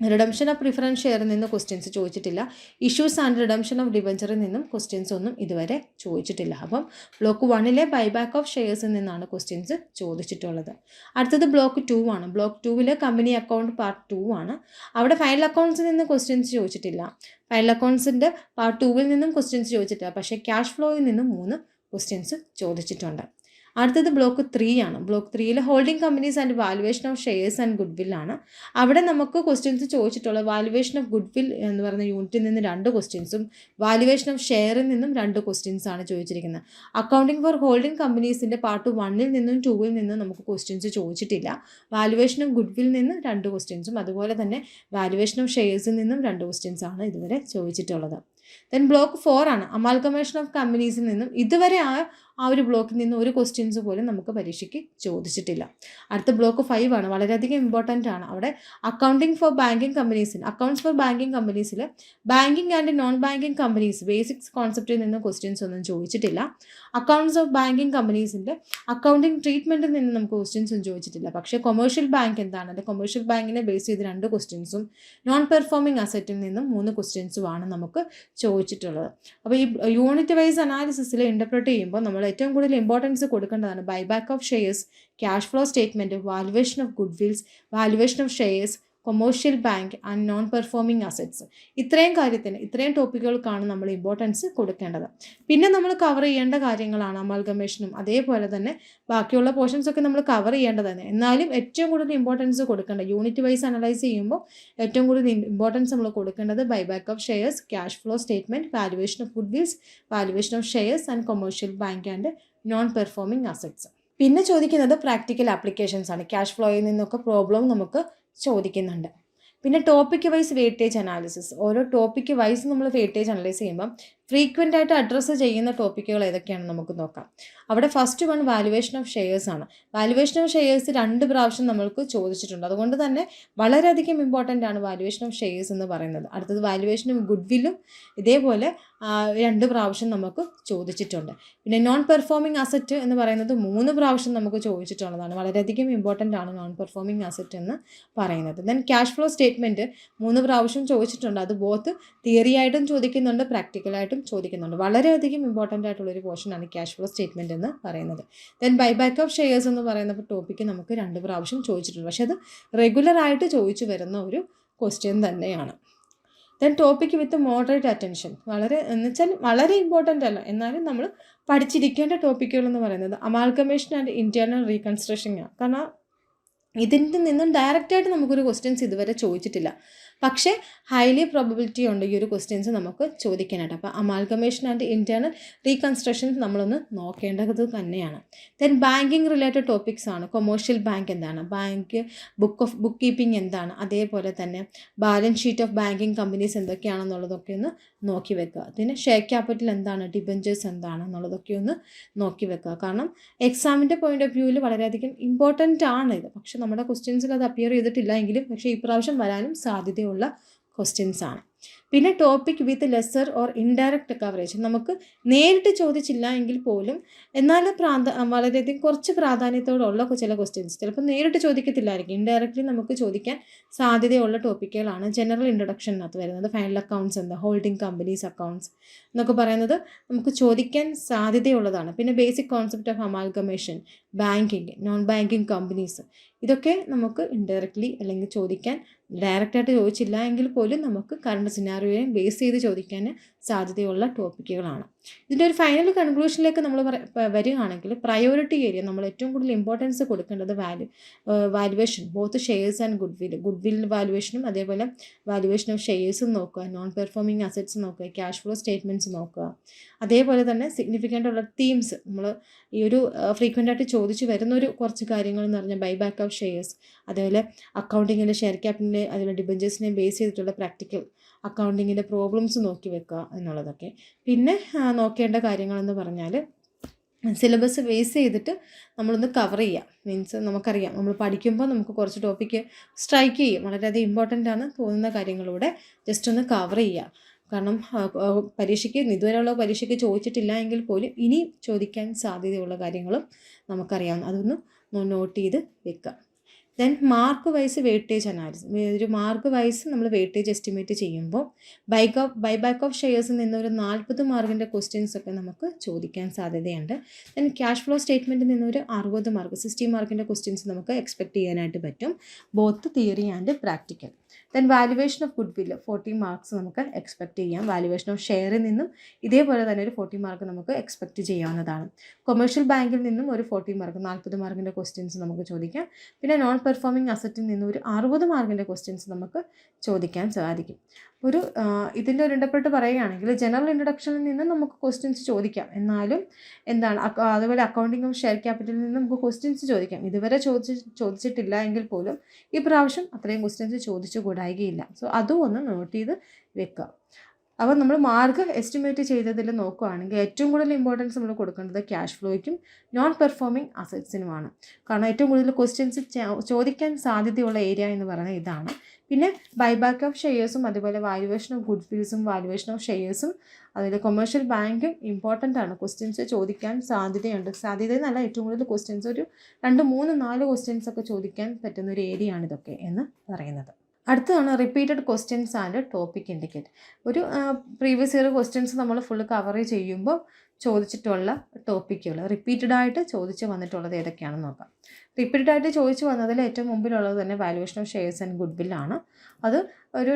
റിഡംഷൻ ഓഫ് പ്രിഫറൻസ് ഷെയറിൽ നിന്ന് ക്വസ്റ്റ്യൻസ് ചോദിച്ചിട്ടില്ല. ഇഷ്യൂസ് ആൻഡ് റിഡംഷൻ ഓഫ് ഡിബഞ്ചറിൽ നിന്നും ക്വസ്റ്റ്യൻസ് ഒന്നും ഇതുവരെ ചോദിച്ചിട്ടില്ല. അപ്പം ബ്ലോക്ക് വണ്ണിലെ ബൈബാക്ക് ഓഫ് ഷെയർസിൽ നിന്നാണ് ക്വസ്റ്റ്യൻസ് ചോദിച്ചിട്ടുള്ളത്. അടുത്തത് ബ്ലോക്ക് ടു ആണ്. ബ്ലോക്ക് ടുവിൽ കമ്പനി അക്കൗണ്ട് പാർട്ട് ടു ആണ്. അവിടെ ഫൈനൽ അക്കൗണ്ട്സിൽ നിന്ന് ക്വസ്റ്റ്യൻസ് ചോദിച്ചിട്ടില്ല. ഫൈനൽ അക്കൗണ്ട്സിന്റെ പാർട്ട് ടുവിൽ നിന്നും ക്വസ്റ്റ്യൻസ് ചോദിച്ചിട്ടില്ല. പക്ഷേ ക്യാഷ് ഫ്ലോയിൽ നിന്നും മൂന്ന് ക്വസ്റ്റ്യൻസ് ചോദിച്ചിട്ടുണ്ട്. അടുത്തത് ബ്ലോക്ക് ത്രീ ആണ്. ബ്ലോക്ക് ത്രീയിൽ holding companies and valuation of shares and good വില്ലാണ് അവിടെ നമുക്ക് ക്വസ്റ്റ്യൻസ് ചോദിച്ചിട്ടുള്ള വാലുവേഷൻ ഓഫ് ഗുഡ് വിൽ എന്ന് പറയുന്ന യൂണിറ്റിൽ നിന്ന് രണ്ട് ക്വസ്റ്റ്യൻസും വാലുവേഷൻ ഓഫ് ഷെയറിൽ നിന്നും രണ്ട് ക്വസ്റ്റ്യൻസ് ആണ് ചോദിച്ചിരിക്കുന്നത്. അക്കൗണ്ടിംഗ് ഫോർ ഹോൾഡിംഗ് കമ്പനീസിന്റെ പാർട്ട് വണ്ണിൽ നിന്നും ടൂവിൽ നിന്നും നമുക്ക് ക്വസ്റ്റ്യൻസ് ചോദിച്ചിട്ടില്ല. വാലുവേഷൻ ഓഫ് ഗുഡ് വിൽ നിന്ന് രണ്ട് ക്വസ്റ്റ്യൻസും അതുപോലെ തന്നെ വാലുവേഷൻ ഓഫ് ഷെയർസിൽ നിന്നും രണ്ട് ക്വസ്റ്റ്യൻസ് ആണ് ഇതുവരെ ചോദിച്ചിട്ടുള്ളത്. ദെൻ ബ്ലോക്ക് ഫോർ ആണ്. അമാൽഗമേഷൻ ഓഫ് കമ്പനീസിൽ നിന്നും ഇതുവരെ ആ ആ ഒരു ബ്ലോക്കിൽ നിന്ന് ഒരു ക്വസ്റ്റ്യൻസ് പോലും നമുക്ക് പരീക്ഷയ്ക്ക് ചോദിച്ചിട്ടില്ല. അടുത്ത ബ്ലോക്ക് ഫൈവ് ആണ്. വളരെയധികം ഇമ്പോർട്ടന്റ് ആണ്. അവിടെ അക്കൗണ്ടിങ് ഫോർ ബാങ്കിങ് കമ്പനീസിൽ accounts for banking കമ്പനീസിൽ banking and non banking companies basics കോൺസെപ്റ്റിൽ നിന്ന് ക്വസ്റ്റ്യൻസ് ഒന്നും ചോദിച്ചിട്ടില്ല. അക്കൗണ്ട്സ് ഓഫ് ബാങ്കിങ് കമ്പനീസിന്റെ അക്കൗണ്ടിങ് ട്രീറ്റ്മെന്റിൽ നിന്ന് നമുക്ക് ക്വസ്റ്റ്യൻസ് ഒന്നും ചോദിച്ചിട്ടില്ല. പക്ഷേ കൊമേഴ്ഷ്യൽ ബാങ്ക് എന്താണ്? അല്ലെങ്കിൽ കൊമേഴ്ഷ്യൽ ബാങ്കിനെ ബേസ് ചെയ്ത് രണ്ട് ക്വസ്റ്റ്യൻസും നോൺ പെർഫോമിംഗ് അസറ്റിൽ നിന്നും മൂന്ന് ക്വസ്റ്റ്യൻസുമാണ് നമുക്ക് ചോദിച്ചിട്ടുള്ളത്. അപ്പോൾ ഈ യൂണിറ്റ് വൈസ് അനാലിസിസിൽ ഇന്റർപ്രറ്റ് ചെയ്യുമ്പോൾ നമ്മൾ ഏറ്റവും കൂടുതൽ ഇമ്പോർട്ടൻസ് കൊടുക്കേണ്ടതാണ്. Buyback of shares cash flow statement valuation of goodwills valuation of shares commercial bank and non performing assets ഇത്രയും കാര്യത്തിന് ഇത്രയും ടോപ്പിക്കുകൾക്കാണ് നമ്മൾ ഇമ്പോർട്ടൻസ് കൊടുക്കേണ്ടത്. പിന്നെ നമ്മൾ കവർ ചെയ്യേണ്ട കാര്യങ്ങളാണ് അമൽഗമേഷനും അതേപോലെ തന്നെ ബാക്കിയുള്ള പോർഷൻസ് ഒക്കെ നമ്മൾ കവർ ചെയ്യേണ്ടതാണ് എന്നാലും ഏറ്റവും കൂടുതൽ ഇമ്പോർട്ടൻസ് കൊടുക്കേണ്ടത് യൂണിറ്റ് വൈസ് അനലൈസ് ചെയ്യുമ്പോൾ ഏറ്റവും കൂടുതൽ ഇമ്പോർട്ടൻസ് നമ്മൾ കൊടുക്കേണ്ടത് buyback of shares cash flow statement valuation of goodwills valuation of shares and commercial bank and non performing assets പിന്നെ ചോദിക്കുന്നത് പ്രാക്ടിക്കൽ ആപ്ലിക്കേഷൻസ് ആണ്. ക്യാഷ് ഫ്ലോയിൽ നിന്നൊക്കെ പ്രോബ്ലം നമുക്ക് ചോദിക്കുന്നുണ്ട്. പിന്നെ ടോപ്പിക് വൈസ് വെയിറ്റേജ് അനാലിസിസ് ഓരോ ടോപ്പിക് വൈസ് നമ്മൾ വെയിറ്റേജ് അനലൈസ് ചെയ്യുമ്പം ഫ്രീക്വന്റ് ആയിട്ട് അഡ്രസ്സ് ചെയ്യുന്ന ടോപ്പിക്കുകൾ ഏതൊക്കെയാണെന്ന് നമുക്ക് നോക്കാം. അവിടെ first one valuation of shares ആണ്. വാലുവേഷൻ ഓഫ് ഷെയേഴ്സ് രണ്ട് പ്രാവശ്യം നമ്മൾക്ക് ചോദിച്ചിട്ടുണ്ട്. അതുകൊണ്ട് തന്നെ വളരെയധികം ഇമ്പോർട്ടന്റ് ആണ് വാലുവേഷൻ ഓഫ് ഷെയേഴ്സ് എന്ന് പറയുന്നത്. അടുത്തത് വാലുവേഷൻ ഓഫ് ഗുഡ് വില്ലും ഇതേപോലെ രണ്ട് പ്രാവശ്യം നമുക്ക് ചോദിച്ചിട്ടുണ്ട്. പിന്നെ നോൺ പെർഫോമിംഗ് അസറ്റ് എന്ന് പറയുന്നത് മൂന്ന് പ്രാവശ്യം നമുക്ക് ചോദിച്ചിട്ടുള്ളതാണ്. വളരെയധികം ഇമ്പോർട്ടന്റ് ആണ് നോൺ പെർഫോമിംഗ് അസറ്റ് എന്ന് പറയുന്നത്. ദെൻ ക്യാഷ് ഫ്ലോ സ്റ്റേറ്റ്മെന്റ് മൂന്ന് പ്രാവശ്യം ചോദിച്ചിട്ടുണ്ട്. അത് ബോത്ത് തിയറി ആയിട്ടും ചോദിക്കുന്നുണ്ട് പ്രാക്ടിക്കലായിട്ടും ചോദിക്കുന്നുണ്ട്. വളരെയധികം ഇമ്പോർട്ടന്റ് ആയിട്ടുള്ളൊരു പോർഷനാണ് ക്യാഷ് ഫ്ലോ സ്റ്റേറ്റ്മെന്റ് എന്ന് പറയുന്നത്. Then by back of shares എന്ന് പറയുന്ന ടോപ്പിക്ക് നമുക്ക് രണ്ട് പ്രാവശ്യം ചോദിച്ചിട്ടുണ്ട്. പക്ഷേ അത് റെഗുലറായിട്ട് ചോദിച്ചു വരുന്ന ഒരു ക്വസ്റ്റ്യൻ തന്നെയാണ്. Then topic with moderate attention വളരെ എന്ന് വെച്ചാൽ വളരെ ഇമ്പോർട്ടന്റ് അല്ല. എന്നാലും നമ്മൾ പഠിച്ചിരിക്കേണ്ട ടോപ്പിക്കുകൾ എന്ന് പറയുന്നത് അമാൽഗമേഷൻ ആൻഡ് ഇന്റേർണൽ റീകൺസ്ട്രക്ഷൻ ആണ്. കാരണം ഇതിന്റെ നിന്നും ഡയറക്റ്റായിട്ട് നമുക്കൊരു ക്വസ്റ്റ്യൻസ് ഇതുവരെ ചോദിച്ചിട്ടില്ല. പക്ഷേ ഹൈലി പ്രോബിലിറ്റി ഉണ്ട് ഈ ഒരു ക്വസ്റ്റ്യൻസ് നമുക്ക് ചോദിക്കാനായിട്ട്. അപ്പോൾ അമാൽഗമേഷൻ ആൻഡ് ഇന്റേർണൽ റീകൺസ്ട്രക്ഷൻ നമ്മളൊന്ന് നോക്കേണ്ടത് തന്നെയാണ്. ദെൻ ബാങ്കിങ് റിലേറ്റഡ് ടോപ്പിക്സ് ആണ്. കൊമേഴ്ഷ്യൽ ബാങ്ക് എന്താണ്? Bank book of bookkeeping എന്താണ്? അതേപോലെ തന്നെ balance sheet of banking companies എന്തൊക്കെയാണെന്നുള്ളതൊക്കെ ഒന്ന് നോക്കി വെക്കുക. പിന്നെ ഷെയർ ക്യാപിറ്റൽ എന്താണ്? ഡിബഞ്ചേഴ്സ് എന്താണ്? എന്നുള്ളതൊക്കെ ഒന്ന് നോക്കി വെക്കുക. കാരണം എക്സാമിന്റെ പോയിന്റ് ഓഫ് വ്യൂവിൽ വളരെയധികം ഇമ്പോർട്ടന്റ് ആണ് ഇത്. പക്ഷേ നമ്മുടെ ക്വസ്റ്റ്യൻസിൽ അത് അപ്പിയർ ചെയ്തിട്ടില്ല എങ്കിലും പക്ഷേ ഈ പ്രാവശ്യം വരാനും സാധ്യതയുള്ള ആണ്. പിന്നെ topic with lesser or indirect coverage നമുക്ക് നേരിട്ട് ചോദിച്ചില്ല എങ്കിൽ പോലും എന്നാൽ പ്രാന്ത വളരെയധികം കുറച്ച് പ്രാധാന്യത്തോടുള്ള ചില ക്വസ്റ്റ്യൻസ് ചിലപ്പോൾ നേരിട്ട് ചോദിക്കത്തില്ലായിരിക്കും. ഇൻഡയറക്റ്റ്ലി നമുക്ക് ചോദിക്കാൻ സാധ്യതയുള്ള ടോപ്പിക്കുകളാണ് ജനറൽ ഇൻട്രൊഡക്ഷനകത്ത് വരുന്നത്. ഫൈനൽ അക്കൗണ്ട്സ് എന്താ? ഹോൾഡിംഗ് കമ്പനീസ് അക്കൗണ്ട്സ് എന്നൊക്കെ പറയുന്നത് നമുക്ക് ചോദിക്കാൻ സാധ്യതയുള്ളതാണ്. പിന്നെ basic concept of amalgamation banking non banking companies ഇതൊക്കെ നമുക്ക് ഇൻഡയറക്റ്റ്ലി അല്ലെങ്കിൽ ചോദിക്കാൻ ഡയറക്റ്റായിട്ട് ചോദിച്ചില്ല എങ്കിൽ പോലും നമുക്ക് കറണ്ട് സിനാറിയോയും ബേസ് ചെയ്ത് ചോദിക്കാൻ സാധ്യതയുള്ള ടോപ്പിക്കുകളാണ് ഇതിന്റെ ഒരു ഫൈനൽ കൺക്ലൂഷനിലേക്ക് നമ്മൾ വരികയാണെങ്കിൽ പ്രയോറിറ്റി ഏരിയ നമ്മൾ ഏറ്റവും കൂടുതൽ ഇമ്പോർട്ടൻസ് കൊടുക്കേണ്ടത് value valuation both shares and goodwill goodwill വാലുവേഷനും അതേപോലെ വാലുവേഷൻ ഓഫ് ഷെയർസും നോക്കുക നോൺ പെർഫോമിംഗ് അസറ്റ്സ് നോക്കുക ക്യാഷ് ഫ്ലോ സ്റ്റേറ്റ്മെന്റ്സ് നോക്കുക. അതേപോലെ തന്നെ സിഗ്നിഫിക്കന്റ് ഉള്ള തീംസ് നമ്മൾ ഈ ഒരു ഫ്രീക്വന്റ് ആയിട്ട് ചോദിച്ചു വരുന്ന ഒരു കുറച്ച് കാര്യങ്ങൾ എന്ന് പറഞ്ഞാൽ ബൈ ബാക്ക് ഓഫ് ഷെയർസ് അതേപോലെ അക്കൗണ്ടിങ്ങിന്റെ ഷെയർ ക്യാപ്റ്റിന്റെ അതേപോലെ ഡിബഞ്ചേഴ്സിനെ ബേസ് ചെയ്തിട്ടുള്ള പ്രാക്ടിക്കൽ അക്കൗണ്ടിങ്ങിന്റെ പ്രോബ്ലംസ് നോക്കി വെക്കുക എന്നുള്ളതൊക്കെ. പിന്നെ നോക്കേണ്ട കാര്യങ്ങളെന്ന് പറഞ്ഞാൽ സിലബസ് ബേസ് ചെയ്തിട്ട് നമ്മളൊന്ന് കവർ ചെയ്യാം. മീൻസ് നമുക്കറിയാം നമ്മൾ പഠിക്കുമ്പോൾ നമുക്ക് കുറച്ച് ടോപ്പിക്ക് സ്ട്രൈക്ക് ചെയ്യും. വളരെയധികം ഇമ്പോർട്ടന്റ് ആണ് തോന്നുന്ന കാര്യങ്ങളിലൂടെ ജസ്റ്റ് ഒന്ന് കവർ ചെയ്യുക കാരണം പരീക്ഷയ്ക്ക് ഇതുവരെയുള്ള പരീക്ഷയ്ക്ക് ചോദിച്ചിട്ടില്ല എങ്കിൽ പോലും ഇനി ചോദിക്കാൻ സാധ്യതയുള്ള കാര്യങ്ങളും നമുക്കറിയാം. അതൊന്ന് നോട്ട് ചെയ്ത് വെക്കുക then mark wise weightage analysis ഒരു മാർക്ക് വൈസ് നമ്മൾ വെയിറ്റേജ് എസ്റ്റിമേറ്റ് ചെയ്യുമ്പോൾ ബൈക്ക് ഓഫ് ബൈബാക്ക് ഓഫ് ഷെയർസിൽ നിന്ന് ഒരു നാൽപ്പത് മാർക്കിന്റെ ക്വസ്റ്റ്യൻസ് ഒക്കെ നമുക്ക് ചോദിക്കാൻ സാധ്യതയുണ്ട്. ദെൻ ക്യാഷ് ഫ്ലോ സ്റ്റേറ്റ്മെന്റിൽ നിന്ന് ഒരു അറുപത് മാർക്ക് സിക്സ്റ്റി മാർക്കിന്റെ ക്വസ്റ്റ്യൻസ് നമുക്ക് എക്സ്പെക്ട് ചെയ്യാനായിട്ട് പറ്റും. Both theory and practical then valuation of goodwill forty marks നമുക്ക് എക്സ്പെക്ട് ചെയ്യാം. വാലുവേഷൻ ഓഫ് ഷെയറിൽ നിന്നും ഇതേപോലെ തന്നെ ഒരു ഫോർട്ടി മാർക്ക് നമുക്ക് എക്സ്പെക്ട് ചെയ്യാവുന്നതാണ്. കൊമേഴ്ഷ്യൽ ബാങ്കിൽ നിന്നും ഒരു ഫോർട്ടി മാർക്ക് നാൽപ്പത് മാർക്കിന്റെ ക്വസ്റ്റ്യൻസ് നമുക്ക് ചോദിക്കാം. പിന്നെ നോൺ പെർഫോമിംഗ് അസറ്റിൽ നിന്നും ഒരു അറുപത് മാർക്കിന്റെ ക്വസ്റ്റ്യൻസ് നമുക്ക് ചോദിക്കാൻ സാധിക്കും. ഒരു ഇതിന്റെ ഒരു ഇടപെട്ട് പറയുകയാണെങ്കിൽ ജനറൽ ഇൻട്രഡക്ഷനിൽ നിന്ന് നമുക്ക് ക്വസ്റ്റ്യൻസ് ചോദിക്കാം. എന്നാലും എന്താണ് അതുപോലെ അക്കൗണ്ടിങ്ങും ഷെയർ ക്യാപിറ്റലിൽ നിന്ന് നമുക്ക് ക്വസ്റ്റ്യൻസ് ചോദിക്കാം. ഇതുവരെ ചോദിച്ച് ചോദിച്ചിട്ടില്ല എങ്കിൽ പോലും ഈ പ്രാവശ്യം അത്രയും ക്വസ്റ്റ്യൻസ് ചോദിച്ചു കൂടായികയില്ല. സോ അതും ഒന്ന് നോട്ട് ചെയ്ത് വെക്കുക. അപ്പോൾ നമ്മൾ മാർക്ക് എസ്റ്റിമേറ്റ് ചെയ്തതിൽ നോക്കുകയാണെങ്കിൽ ഏറ്റവും കൂടുതൽ ഇമ്പോർട്ടൻസ് നമ്മൾ കൊടുക്കേണ്ടത് ക്യാഷ് ഫ്ലോയ്ക്കും നോൺ പെർഫോമിംഗ് അസറ്റ്സിനുമാണ് കാരണം ഏറ്റവും കൂടുതൽ ക്വസ്റ്റ്യൻസ് ചോദിക്കാൻ സാധ്യതയുള്ള ഏരിയ എന്ന് പറയുന്നത് ഇതാണ്. പിന്നെ ബൈബാക്ക് ഓഫ് ഷെയർസും അതുപോലെ വാല്യുവേഷൻ ഓഫ് ഗുഡ് ഫീൽസും വാല്യുവേഷൻ ഓഫ് ഷെയർസും അതുപോലെ കൊമേഴ്ഷ്യൽ ബാങ്കും ഇമ്പോർട്ടന്റ് ആണ്. ക്വസ്റ്റ്യൻസ് ചോദിക്കാൻ സാധ്യതയുണ്ട്. സാധ്യത എന്നല്ല ഏറ്റവും കൂടുതൽ ക്വസ്റ്റ്യൻസ് ഒരു രണ്ട് മൂന്ന് നാല് ക്വസ്റ്റ്യൻസ് ഒക്കെ ചോദിക്കാൻ പറ്റുന്ന ഒരു ഏരിയ ആണ് ഇതൊക്കെ എന്ന് പറയുന്നത്. അടുത്തതാണ് repeated questions and topic indicate ഒരു പ്രീവിയസ് ഇയർ ക്വസ്റ്റ്യൻസ് നമ്മൾ ഫുൾ കവർ ചെയ്യുമ്പോൾ ചോദിച്ചിട്ടുള്ള ടോപ്പിക്കുകൾ റിപ്പീറ്റഡ് ആയിട്ട് ചോദിച്ച് വന്നിട്ടുള്ളത് ഏതൊക്കെയാണെന്ന് നോക്കാം. റിപ്പീറ്റഡ് ആയിട്ട് ചോദിച്ചു വന്നതിൽ ഏറ്റവും മുമ്പിലുള്ളത് തന്നെ valuation of shares and good വില്ലാണ് അത് ഒരു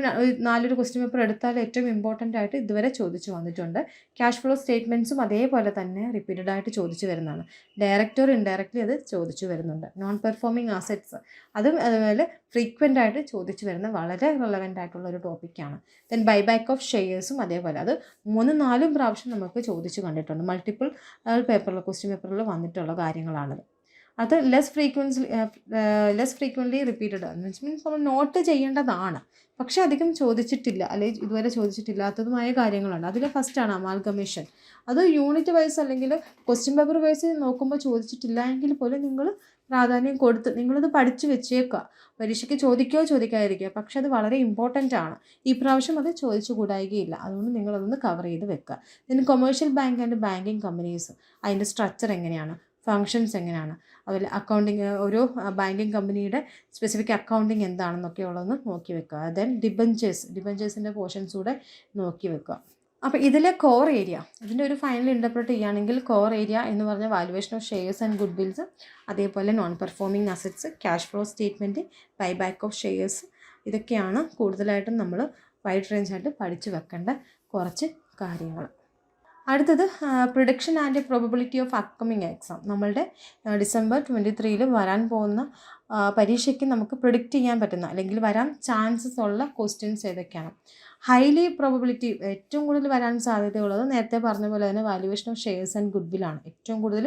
നാലൊരു ക്വസ്റ്റ്യൻ പേപ്പർ എടുത്താൽ ഏറ്റവും ഇമ്പോർട്ടന്റ് ആയിട്ട് ഇതുവരെ ചോദിച്ചു വന്നിട്ടുണ്ട്. ക്യാഷ് ഫ്ലോ സ്റ്റേറ്റ്മെന്റ്സും അതേപോലെ തന്നെ റിപ്പീറ്റഡായിട്ട് ചോദിച്ചു വരുന്നതാണ്. ഡയറക്റ്റ് ഓർ ഇൻഡയറക്റ്റ്ലി അത് ചോദിച്ചു വരുന്നുണ്ട്. നോൺ പെർഫോമിംഗ് ആസെറ്റ്സ് അതും അതുപോലെ ഫ്രീക്വന്റ് ആയിട്ട് ചോദിച്ചു വരുന്ന വളരെ റിലവന്റ് ആയിട്ടുള്ള ഒരു ടോപ്പിക്കാണ് ദെൻ ബൈബാക്ക് ഓഫ് ഷെയർസും അതേപോലെ. അത് മൂന്നും നാലും പ്രാവശ്യം നമുക്ക് ചോദിച്ചു കണ്ടിട്ടുണ്ട്. മൾട്ടിപ്പിൾ പേപ്പറിൽ ക്വസ്റ്റ്യൻ പേപ്പറിൽ വന്നിട്ടുള്ള കാര്യങ്ങളാണത്. അത് less frequency less frequently repeated means means നമ്മൾ നോട്ട് ചെയ്യേണ്ടതാണ്. പക്ഷേ അധികം ചോദിച്ചിട്ടില്ല. അല്ലെങ്കിൽ ഇതുവരെ ചോദിച്ചിട്ടില്ലാത്തതുമായ കാര്യങ്ങളുണ്ട് അതിൽ ഫസ്റ്റാണ് അമാൽഗമേഷൻ അത് യൂണിറ്റ് വൈസ് അല്ലെങ്കിൽ ക്വസ്റ്റ്യൻ പേപ്പർ വൈസ് നോക്കുമ്പോൾ ചോദിച്ചിട്ടില്ല എങ്കിൽ പോലും നിങ്ങൾ പ്രാധാന്യം കൊടുത്ത് നിങ്ങളത് പഠിച്ചു വെച്ചേക്കുക. പരീക്ഷയ്ക്ക് ചോദിക്കുകയോ ചോദിക്കാതിരിക്കുക പക്ഷെ അത് വളരെ ഇമ്പോർട്ടന്റ് ആണ്. ഈ പ്രാവശ്യം അത് ചോദിച്ചു കൂടായികയില്ല അതുകൊണ്ട് നിങ്ങളതൊന്ന് കവർ ചെയ്ത് വെക്കുക. ഇതിന് commercial bank and banking companies അതിന്റെ സ്ട്രക്ചർ എങ്ങനെയാണ്? ഫങ്ഷൻസ് എങ്ങനെയാണ്? അതുപോലെ അക്കൗണ്ടിങ് ഒരു ബാങ്കിങ് കമ്പനിയുടെ സ്പെസിഫിക് അക്കൗണ്ടിങ് എന്താണെന്നൊക്കെ ഉള്ളതെന്ന് നോക്കി വെക്കുക. ദെൻ ഡിബഞ്ചേഴ്സ് ഡിബഞ്ചേഴ്സിന്റെ പോർഷൻസ് കൂടെ നോക്കി വെക്കുക. അപ്പോൾ ഇതിലെ കോർ ഏരിയ ഇതിന്റെ ഒരു ഫൈനൽ ഇന്റർപ്രറ്റ് ചെയ്യുകയാണെങ്കിൽ കോർ ഏരിയ എന്ന് പറഞ്ഞ valuation of shares and goodwills അതേപോലെ non performing assets cash flow statement buyback of shares ഇതൊക്കെയാണ് കൂടുതലായിട്ടും നമ്മൾ വൈഡ് റേഞ്ചായിട്ട് പഠിച്ചു വെക്കേണ്ട കുറച്ച് കാര്യങ്ങൾ. അടുത്തത് prediction and probability of upcoming exam നമ്മളുടെ ഡിസംബർ ട്വന്റി ത്രീയിൽ വരാൻ പോകുന്ന പരീക്ഷയ്ക്ക് നമുക്ക് പ്രിഡിക്റ്റ് ചെയ്യാൻ പറ്റുന്ന അല്ലെങ്കിൽ വരാൻ ചാൻസസ് ഉള്ള ക്വസ്റ്റ്യൻസ് ഏതൊക്കെയാണ്? ഹൈലി പ്രോബബിലിറ്റി ഏറ്റവും കൂടുതൽ വരാൻ സാധ്യതയുള്ളത് നേരത്തെ പറഞ്ഞ പോലെ തന്നെ valuation of shares and good വില്ലാണ് ഏറ്റവും കൂടുതൽ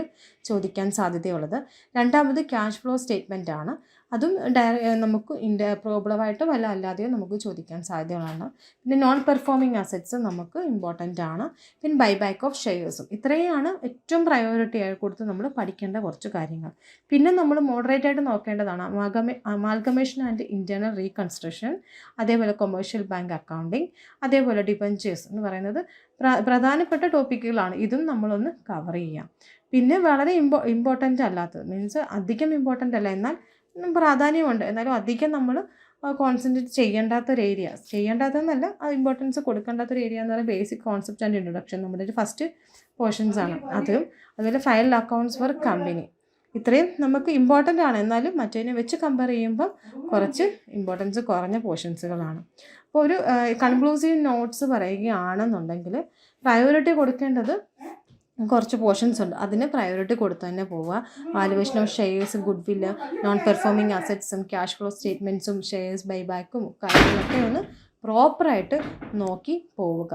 ചോദിക്കാൻ സാധ്യതയുള്ളത്. രണ്ടാമത് ക്യാഷ് ഫ്ലോ സ്റ്റേറ്റ്മെന്റ് ആണ്. അതും ഡയറ നമുക്ക് ഇൻഡ പ്രോബ്ലമായിട്ടോ അല്ല അല്ലാതെയോ നമുക്ക് ചോദിക്കാൻ സാധ്യതകളാണ്. പിന്നെ നോൺ പെർഫോമിങ് അസറ്റ്സ് നമുക്ക് ഇമ്പോർട്ടന്റ് ആണ്. പിന്നെ ബൈ ബാക്ക് ഓഫ് ഷെയർസും ഇത്രയാണ് ഏറ്റവും പ്രയോറിറ്റി ആയി കൊടുത്ത് നമ്മൾ പഠിക്കേണ്ട കുറച്ച് കാര്യങ്ങൾ. പിന്നെ നമ്മൾ മോഡറേറ്റ് ആയിട്ട് നോക്കേണ്ടതാണ് amalgama amalgamation and internal reconstruction അതേപോലെ കൊമേഴ്ഷ്യൽ ബാങ്ക് അക്കൗണ്ടിങ് അതേപോലെ ഡിബഞ്ചേഴ്സ് എന്ന് പറയുന്നത് പ്ര- പ്രധാനപ്പെട്ട ടോപ്പിക്കുകളാണ് ഇതും നമ്മളൊന്ന് കവർ ചെയ്യാം. പിന്നെ വളരെ ഇമ്പോ ഇമ്പോർട്ടന്റ് അല്ലാത്തത്. മീൻസ് അധികം ഇമ്പോർട്ടന്റ് അല്ല. എന്നാൽ പ്രാധാന്യമുണ്ട്. എന്നാലും അധികം നമ്മൾ കോൺസെൻട്രേറ്റ് ചെയ്യേണ്ടാത്തൊരു ഏരിയ ചെയ്യേണ്ടാത്തതെന്നല്ല ആ ഇമ്പോർട്ടൻസ് കൊടുക്കേണ്ടാത്തൊരു ഏരിയ എന്ന് പറയുന്നത് ബേസിക് കോൺസെപ്റ്റ് ആൻഡ് ഇൻട്രൊഡക്ഷൻ നമ്മുടെ ഒരു ഫസ്റ്റ് പോർഷൻസ് ആണ്. അതും അതുപോലെ ഫയൽ അക്കൗണ്ട്സ് ഫോർ കമ്പനി ഇത്രയും നമുക്ക് ഇമ്പോർട്ടന്റ് ആണ്. എന്നാലും മറ്റേതിനെ വെച്ച് കമ്പയർ ചെയ്യുമ്പോൾ കുറച്ച് ഇമ്പോർട്ടൻസ് കുറഞ്ഞ പോർഷൻസുകളാണ് അപ്പോൾ ഒരു കൺക്ലൂസീവ് നോട്ട്സ് പറയുകയാണെന്നുണ്ടെങ്കിൽ പ്രയോറിറ്റി കൊടുക്കേണ്ടത് കുറച്ച് പോർഷൻസ് ഉണ്ട്. അതിന് പ്രയോറിറ്റി കൊടുത്തു തന്നെ പോവുക valuation of shares goodwill non performing അസറ്റ്സും cash flow സ്റ്റേറ്റ്മെന്റ്സും ഷെയർസ് ബൈബാക്കും കാര്യങ്ങളൊക്കെ ഒന്ന് പ്രോപ്പറായിട്ട് നോക്കി പോവുക.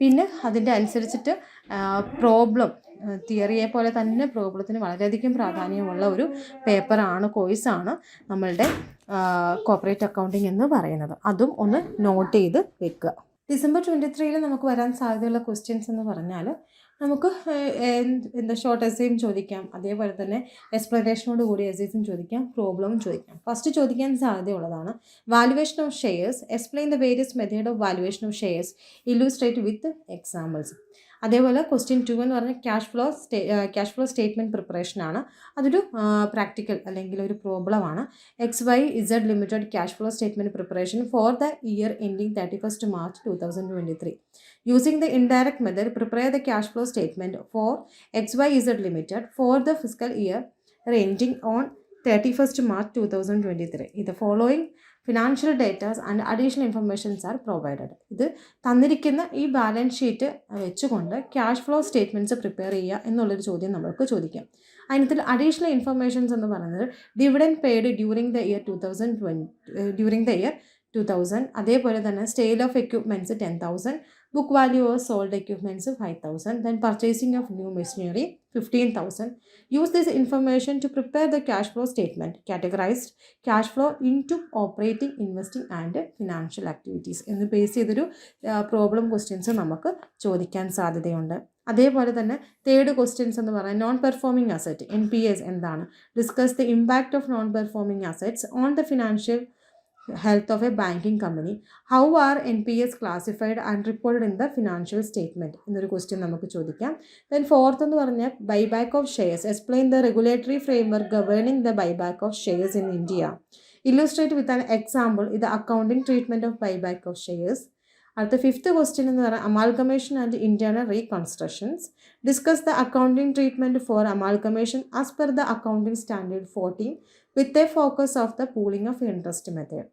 പിന്നെ അതിന്റെ അനുസരിച്ചിട്ട് പ്രോബ്ലം തിയറിയെ പോലെ തന്നെ പ്രോബ്ലത്തിന് വളരെയധികം പ്രാധാന്യമുള്ള ഒരു പേപ്പറാണ് കോഴ്സാണ് നമ്മളുടെ കോപ്പറേറ്റ് അക്കൗണ്ടിങ് എന്ന് പറയുന്നത്. അതും ഒന്ന് നോട്ട് ചെയ്ത് വെക്കുക. ഡിസംബർ ട്വന്റി ത്രീയിൽ നമുക്ക് വരാൻ സാധ്യതയുള്ള ക്വസ്റ്റ്യൻസ് എന്ന് പറഞ്ഞാൽ നമുക്ക് എന്താ ഷോർട്ട് എസ്സേയും ചോദിക്കാം. അതേപോലെ തന്നെ എക്സ്പ്ലനേഷനോട് കൂടി എസ്സേസും ചോദിക്കാം പ്രോബ്ലവും ചോദിക്കാം. ഫസ്റ്റ് ചോദിക്കാൻ സാധ്യതയുള്ളതാണ്. Valuation of shares explain the various method of valuation of shares illustrate with examples അതേപോലെ ക്വസ്റ്റ്യൻ ടു എന്ന് പറഞ്ഞാൽ cash flow state cash flow statement preparation ആണ്. അതൊരു പ്രാക്ടിക്കൽ അല്ലെങ്കിൽ ഒരു പ്രോബ്ലമാണ് X Y Z limited cash flow statement preparation for the year ending thirty first March two thousand twenty three using the indirect method prepare the cash flow statement for X Y Z limited for the physical year ranging on thirty first March two thousand twenty three ഇത് following financial datas and additional informations are provided ഇത് തന്നിരിക്കുന്ന ഈ balance sheet വെച്ചുകൊണ്ട് cash flow statements prepare ചെയ്യുക എന്നുള്ളൊരു ചോദ്യം നമ്മൾക്ക് ചോദിക്കാം. അതിനകത്തിൽ അഡീഷണൽ ഇൻഫർമേഷൻസ് എന്ന് പറയുന്നത് dividend paid during the year two thousand twenty during the year two thousand അതേപോലെ തന്നെ sale of equipments ten thousand book value of sold equipments five thousand then purchasing of new machinery fifteen thousand use this information to prepare the cash flow statement categorised cash flow into operating investing and financial activities എന്ന് base ചെയ്തൊരു problem questions നമുക്ക് ചോദിക്കാൻ സാധ്യതയുണ്ട്. അതേപോലെ തന്നെ third questions എന്ന് പറയുന്നത് non performing asset N P S എന്താണ്? Discuss the impact of non performing assets on the financial health of a banking company how are S classified and reported in the financial statement എന്നൊരു question നമുക്ക് ചോദിക്കാം. Then fourth എന്ന് പറഞ്ഞാൽ buy back of shares explain the regulatory framework governing the buy back of shares in India illustrate with an example ഇത് accounting treatment of buy back of shares അടുത്ത fifth question എന്ന് പറഞ്ഞാൽ amalgamation and internal reconstructions discuss the accounting treatment for amalgamation as per the accounting standard fourteen with a focus of the pooling of interest method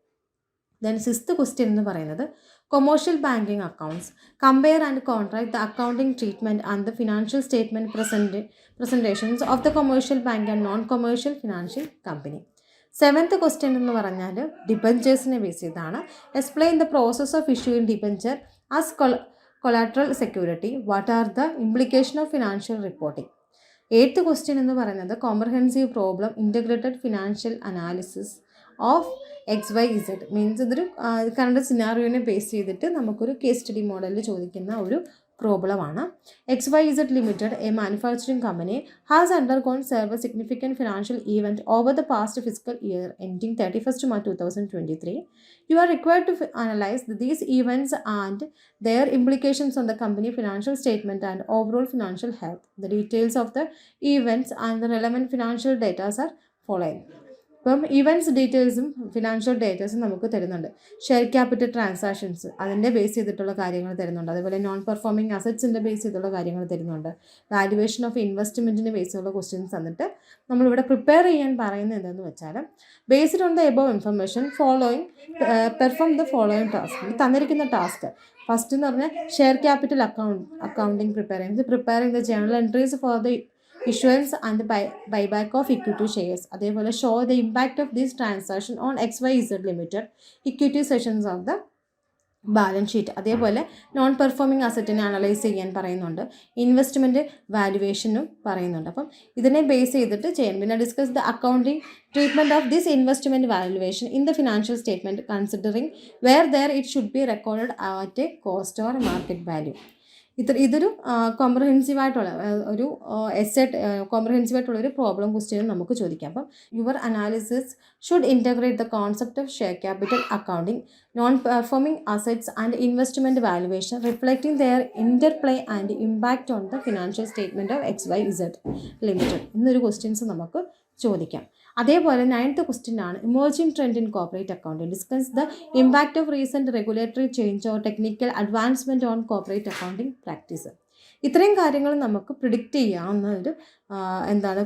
then sixth question എന്ന് പറയുന്നത് commercial banking accounts compare and contract the accounting treatment and the financial statement present presentations of the commercial bank and non commercial financial company seventh question എന്ന് പറഞ്ഞാൽ ഡിബഞ്ചേഴ്സിനെ base ചെയ്താണ് explain the process of issuing debenture as collateral security what are the implication of financial reporting eighth question എന്ന് പറയുന്നത് comprehensive problem integrated financial analysis of X Y Z means ഇതൊരു current സിനാറിയോനെ base ചെയ്തിട്ട് നമുക്കൊരു case study മോഡലിൽ ചോദിക്കുന്ന ഒരു പ്രോബ്ലമാണ് X Y Z limited a manufacturing company has undergone several significant financial event over the past physical year ending thirty first March two thousand twenty three You are required to f- analyze these events and their implications on the company financial statement and overall financial health. The details of the events and the relevant financial data are ഇപ്പം events ഡീറ്റെയിൽസും financial ഡേറ്റാസും നമുക്ക് തരുന്നുണ്ട്. Share capital transactions അതിന്റെ base ചെയ്തിട്ടുള്ള കാര്യങ്ങൾ തരുന്നുണ്ട്. അതുപോലെ നോൺ പെർഫോമിംഗ് അസറ്റ്സിന്റെ ബേസ് ചെയ്തുള്ള കാര്യങ്ങൾ തരുന്നുണ്ട്. വാല്യുവേഷൻ ഓഫ് ഇൻവെസ്റ്റ്മെന്റിന് ബേസ് ചെയ്തുള്ള ക്വസ്റ്റ്യൻസ് തന്നിട്ട് നമ്മളിവിടെ പ്രിപ്പയർ ചെയ്യാൻ പറയുന്നത് എന്തെന്ന് വെച്ചാൽ based on the above information following perform the following task തന്നിരിക്കുന്ന ടാസ്ക് ഫസ്റ്റ് എന്ന് പറഞ്ഞാൽ share capital account accounting prepare ചെയ്യുന്നത് preparing the journal entries for the issuance and buy buyback of equity shares അതേപോലെ show the impact of this transaction on X Y Z limited equity sections of the balance sheet അതേപോലെ non performing അസറ്റിനെ analyse ചെയ്യാൻ പറയുന്നുണ്ട്. Investment വാല്യുവേഷനും പറയുന്നുണ്ട്. അപ്പം ഇതിനെ base ചെയ്തിട്ട് ചെയ്യാൻ പിന്നെ discuss the accounting treatment of this investment valuation in the financial statement considering whether it should be record at a cost or market value ഇത് ഇതൊരു കോംപ്രഹെൻസീവ് ആയിട്ടുള്ള ഒരു എസ് കോംപ്രഹെൻസീവ് ആയിട്ടുള്ള ഒരു പ്രോബ്ലം ക്വസ്റ്റ്യൻ നമുക്ക് ചോദിക്കാം. അപ്പം your analysis should integrate the concept of share capital accounting non performing assets and investment valuation reflecting their interplay and impact on the financial statement of X Y Z limited എന്നൊരു questions നമുക്ക് ചോദിക്കാം. അതേപോലെ ninth question ആണ്. Emerging trend in corporate accounting discuss the impact of recent regulatory change or technical advancement on corporate accounting practice ഇത്രയും കാര്യങ്ങൾ നമുക്ക് predict ചെയ്യാവുന്ന ഒരു എന്താണ്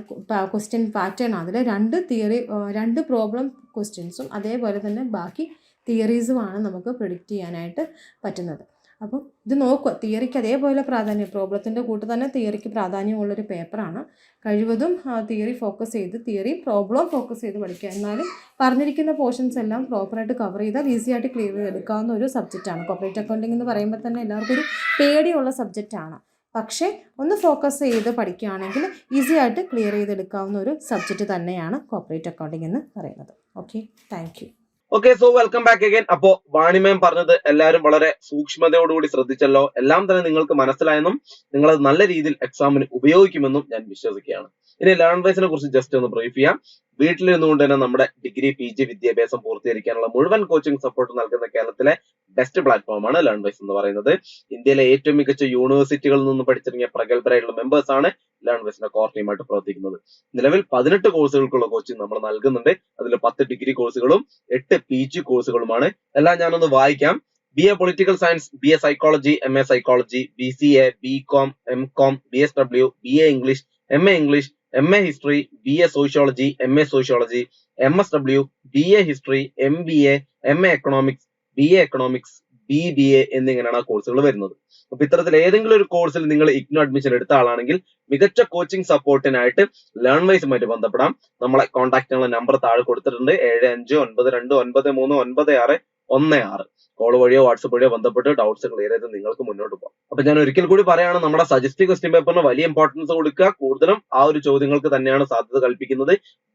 ക്വസ്റ്റ്യൻ പാറ്റേൺ അതിൽ രണ്ട് തിയറി രണ്ട് പ്രോബ്ലം ക്വസ്റ്റ്യൻസും അതേപോലെ തന്നെ ബാക്കി തിയറീസുമാണ് നമുക്ക് പ്രിഡിക്റ്റ് ചെയ്യാനായിട്ട് പറ്റുന്നത്. അപ്പം ഇത് നോക്കുക. തിയറിക്ക് അതേപോലെ പ്രാധാന്യം പ്രോബ്ലത്തിന്റെ കൂട്ട് തന്നെ തിയറിക്ക് പ്രാധാന്യമുള്ളൊരു പേപ്പറാണ്. കഴിവതും തിയറി ഫോക്കസ് ചെയ്ത് തിയറി പ്രോബ്ലം ഫോക്കസ് ചെയ്ത് പഠിക്കുക. എന്നാലും പറഞ്ഞിരിക്കുന്ന പോർഷൻസ് എല്ലാം പ്രോപ്പറായിട്ട് കവർ ചെയ്താൽ ഈസി ആയിട്ട് ക്ലിയർ ചെയ്തെടുക്കാവുന്ന ഒരു സബ്ജക്റ്റാണ്. കോപ്പറേറ്റ് അക്കൗണ്ടിംഗ് എന്ന് പറയുമ്പോൾ തന്നെ എല്ലാവർക്കും ഒരു പേടിയുള്ള സബ്ജക്റ്റാണ്. പക്ഷേ ഒന്ന് ഫോക്കസ് ചെയ്ത് പഠിക്കുകയാണെങ്കിൽ ഈസി ആയിട്ട് ക്ലിയർ ചെയ്തെടുക്കാവുന്ന ഒരു സബ്ജക്റ്റ് തന്നെയാണ് കോപ്പറേറ്റ് അക്കൗണ്ടിംഗ് എന്ന് പറയുന്നത്. Okay. Thank okay so welcome back again അപ്പോ വാണിമയം പറഞ്ഞത് എല്ലാവരും വളരെ സൂക്ഷ്മതയോടുകൂടി ശ്രദ്ധിച്ചല്ലോ. എല്ലാം തന്നെ നിങ്ങൾക്ക് മനസ്സിലായെന്നും നിങ്ങൾ അത് നല്ല രീതിയിൽ എക്സാമിന് ഉപയോഗിക്കുമെന്നും ഞാൻ വിശ്വസിക്കുകയാണ്. ഇനി ലേൺ വൈസിനെ കുറിച്ച് ജസ്റ്റ് ഒന്ന് ബ്രീഫ് ചെയ്യാം. വീട്ടിലിരുന്നുകൊണ്ട് തന്നെ നമ്മുടെ ഡിഗ്രി പി ജി വിദ്യാഭ്യാസം പൂർത്തീകരിക്കാനുള്ള മുഴുവൻ കോച്ചിങ് സപ്പോർട്ട് നൽകുന്ന കേരളത്തിലെ ബെസ്റ്റ് പ്ലാറ്റ്ഫോമാണ് ലേൺ വൈസ് എന്ന് പറയുന്നത്. ഇന്ത്യയിലെ ഏറ്റവും മികച്ച യൂണിവേഴ്സിറ്റികളിൽ നിന്ന് പഠിച്ചിറങ്ങിയ പ്രഗത്ഭരായിട്ടുള്ള മെമ്പേഴ്സ് ആണ് ലേൺ വൈസിന്റെ കോർ ടീമായിട്ട് പ്രവർത്തിക്കുന്നത്. നിലവിൽ പതിനെട്ട് കോഴ്സുകൾക്കുള്ള കോച്ചിങ് നമ്മൾ നൽകുന്നുണ്ട്. അതിൽ പത്ത് ഡിഗ്രി കോഴ്സുകളും എട്ട് പി ജി കോഴ്സുകളുമാണ് എല്ലാം ഞാനൊന്ന് വായിക്കാം. B A political science B A psychology M A psychology B C A B com M com B S W B A English M A English M A history B A sociology M A sociology M S W B A history M B A M A economics B A economics B B A എന്നിങ്ങനെയാണ് ആ കോഴ്സുകൾ വരുന്നത്. അപ്പൊ ഇത്തരത്തിൽ ഏതെങ്കിലും ഒരു കോഴ്സിൽ നിങ്ങൾ ഇഗ്നോ അഡ്മിഷൻ എടുത്ത ആളാണെങ്കിൽ മികച്ച കോച്ചിങ് സപ്പോർട്ടിനായിട്ട് ലേൺ വൈസുമായിട്ട് ബന്ധപ്പെടാം. നമ്മളെ കോൺടാക്ട് ചെയ്യാനുള്ള നമ്പർ താഴെ കൊടുത്തിട്ടുണ്ട്. ഏഴ് അഞ്ച് ഒൻപത് രണ്ട് ഒൻപത് മൂന്ന് ഒൻപത് ആറ് ഒന്ന് ആറ്. കോൾ വഴിയോ വാട്സപ്പ് വഴിയോ ബന്ധപ്പെട്ട് ഡൗട്ട്സ് ക്ലിയർ ചെയ്ത് നിങ്ങൾക്ക് മുന്നോട്ട് പോകാം. അപ്പൊ ഞാൻ ഒരിക്കൽ കൂടി പറയുകയാണ് നമ്മുടെ സജസ്റ്റീവ് ക്വസ്റ്റ്യൻ പേപ്പറിന് വലിയ ഇമ്പോർട്ടൻസ് കൊടുക്കുക. കൂടുതലും ആ ഒരു ചോദ്യങ്ങൾക്ക് തന്നെയാണ് സാധ്യത കൽപ്പിക്കുന്നത്.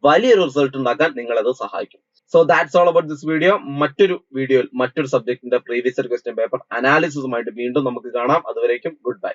വലിയൊരു റിസൾട്ട് ഉണ്ടാക്കാൻ അത് സഹായിക്കും. So that's all about this video മറ്റൊരു വീഡിയോയിൽ മറ്റൊരു സബ്ജക്റ്റിന്റെ പ്രീവിയസ് ക്വസ്റ്റ്യൻ പേപ്പർ അനാലിസിസുമായിട്ട് വീണ്ടും നമുക്ക് കാണാം. അതുവരേക്കും ഗുഡ് ബൈ